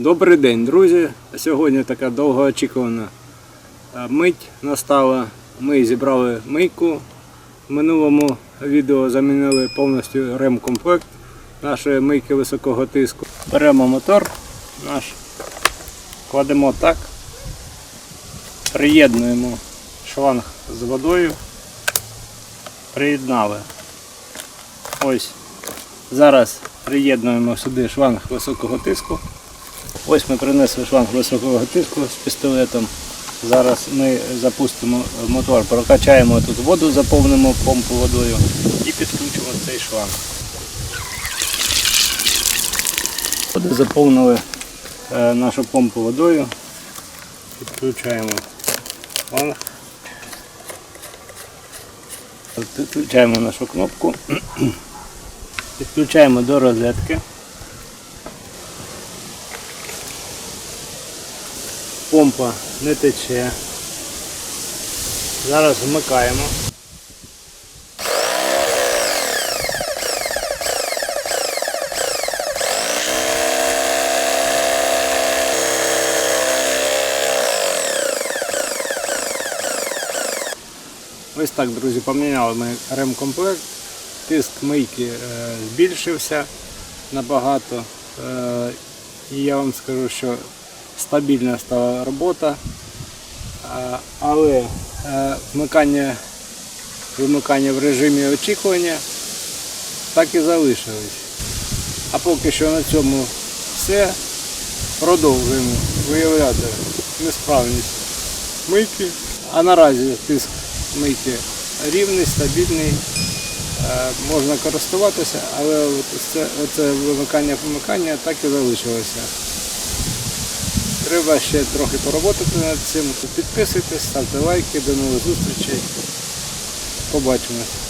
Добрий день, друзі. Сьогодні така довгоочікувана е, мить настала. Ми зібрали мийку. В минулому відео замінили повністю ремкомплект нашої мийки високого тиску. Беремо мотор наш, кладемо так, приєднуємо шланг з водою, приєднали. Ось зараз приєднуємо сюди шланг високого тиску. Ось ми принесли шланг високого тиску з пістолетом. Зараз ми запустимо мотор, прокачаємо тут воду, заповнимо помпу водою і підключимо цей шланг. Воду заповнили е, нашу помпу водою. Підключаємо шланг. Підключаємо нашу кнопку. Підключаємо до розетки. Помпа не тече. Зараз вмикаємо. Ось так, друзі, поміняли ми ремкомплект. Тиск мийки е, збільшився набагато. Е, і я вам скажу, що стабільна стала робота, Е, але е, вмикання, вимикання в режимі очікування так і залишились. А поки що на цьому все. Продовжуємо виявляти несправність мийки. А наразі тиск мийки рівний, стабільний. Е, Можна користуватися, але це, вимикання вимикання так і залишилося. Треба ще трохи поработати над цим. Підписуйтесь, ставте лайки, до нових зустрічей. Побачимось.